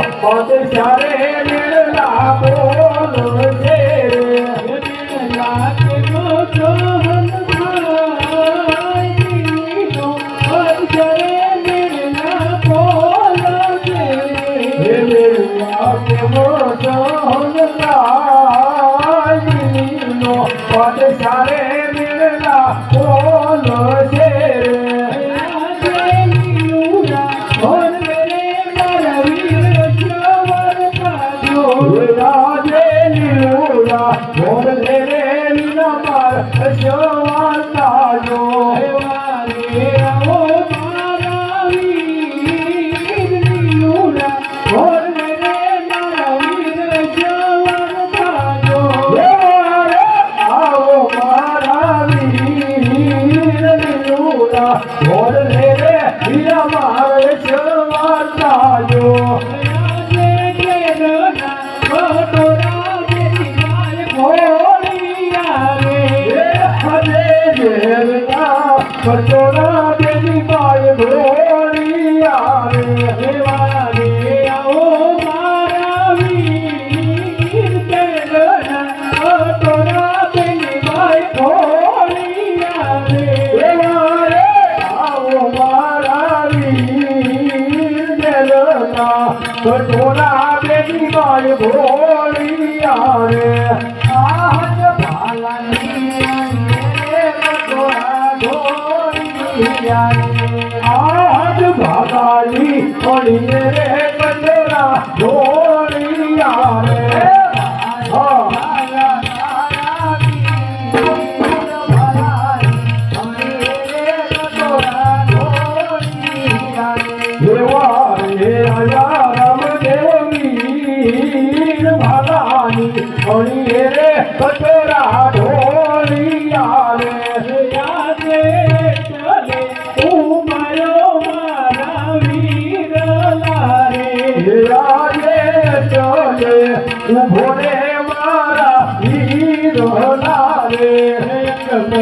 પદ ચારે મેળા Hey,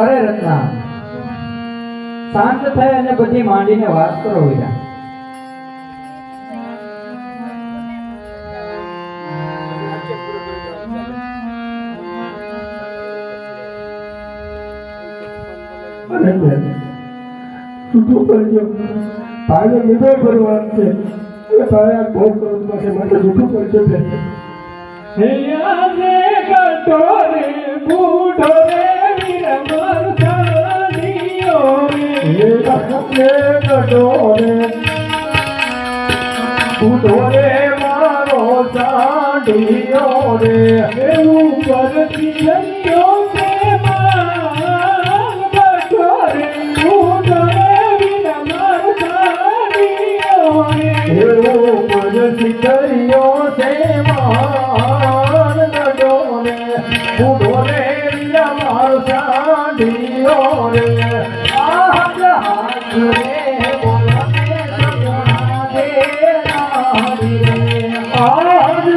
અરે રત્ના, શાંત થઈ અને પછી માંડીને વાત કરો વિરા છૂટું પડજો છે. એટલે ભાઈ, આ ડોરે મારો ચાંડીઓ રે એવું કરતી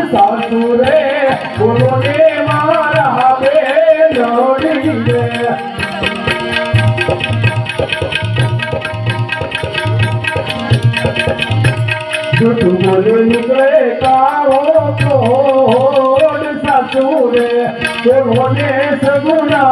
આજ સાસુ રે બોલો ને મારા બેનડી રે જૂઠું બોલે નીકળે કાળો કોડ સાસુરે સગુના ને સગુણા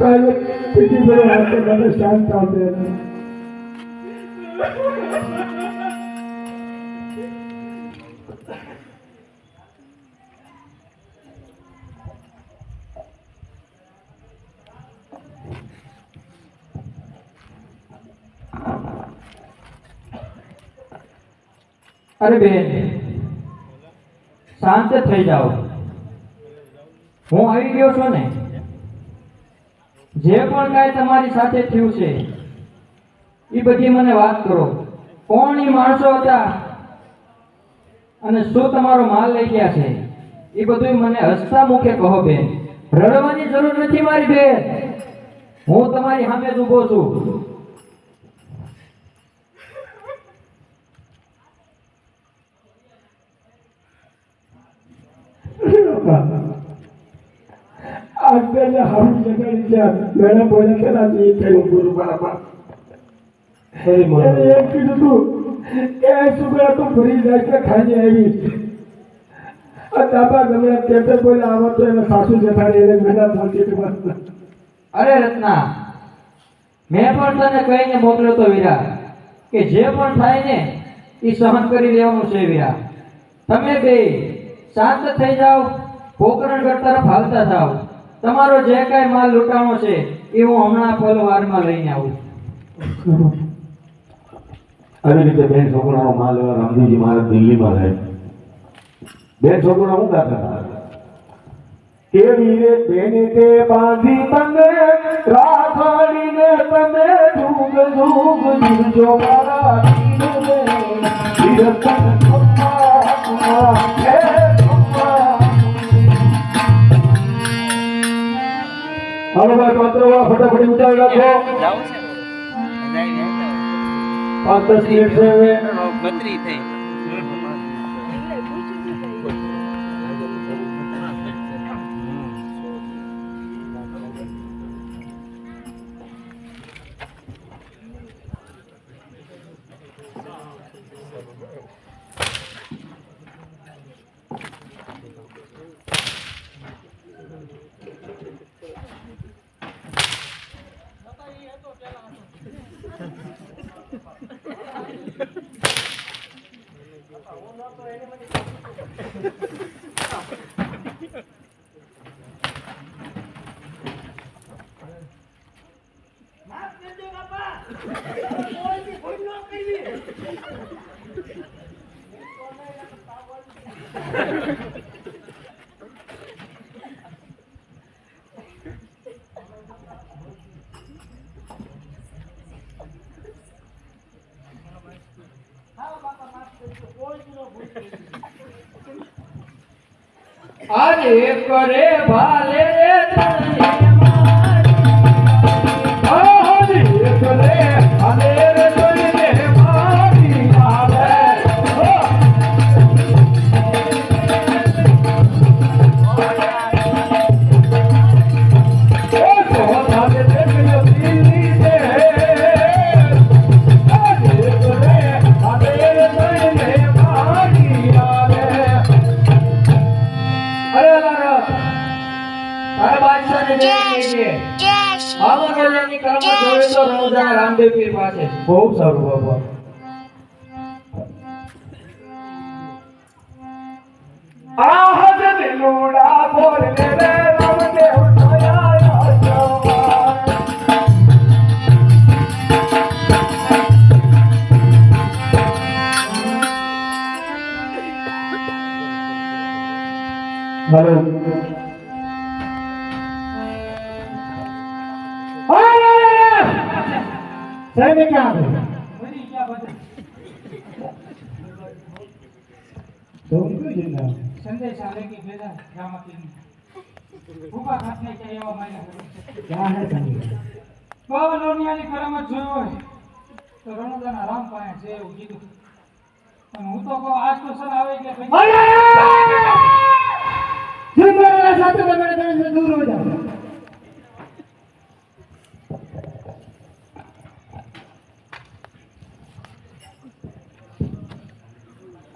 બોલે રીના ಬೇರೆ ಹಾಕೊಂಡ್ರೆ ಶಾಂತ બેન અરે બેન, શાંત થઈ જાઓ. હું આવી ગયો છું ને. જે પણ કાંઈ તમારી સાથે થયું છે એ બધી મને વાત કરો. કોણ એ માણસો હતા? અને શું તમારો માલ લઈ ગયા છે? એ બધું મને હસતા મુખે કહો બેન. રડવાની જરૂર નથી મારી બેન. હું તમારી સામે જ ઊભો છું. આજ બેને હારું જગાડી છે. મેડમ બોલે પેલા એ થયું ગુરુ બરાબર એને એમ કીધું કે સુગડા તું ભરી જાય કે ખાઈ આવી તાબા ગમે તે તે બોલે આવો તો એને સાસુ જેઠાણી એને મેડા બોલતી હતી બસ અરે રત્ના મેં પણ તને કહીને મોકલ્યો તો વીરા કે જે પણ થાય ને એ સહન કરી લેવાનું છે વીરા. તમે બે શાંત થઈ જાઓ પોકરણગઢ તરફ હાલતા જાઓ. તમારો જે કાંઈ માલ લૂંટાણો છે, એ હું હમણાં પલવારમાં લઈને આવું આવી રીતે બેન છોકરાનો માલ એવા રામજીજી મહારાજ દિલ્હીમાં રહે. બે છોકરા હું હતા? કેવી બેને તે બાંધી તને રાખડીને તમે જુગ જુગ જીવજો મારા પાંચ દસ મિનિટ હવે બત્રી થઈ. આજે કરે ભાલે આવા કલ્યાણની કર્મ જોવે તો રણુજા રામદેવ પીર પાસે. બહુ સારું બાબા આહત દિલુડા બોલ રે રામદેવ જોયા Hello. સાહેબ ક્યાં સંદેશ આવે કે ભેદા રામાપીર ઊભા ખાતને કે એવા સંદેશ? બાબા લોનિયાની કરામત જોયો હોય. તો રણુદાના રામ પાસે છે એવું કીધું. અને હું તો કહું આજ તો સર આવે એટલે પછી અરે!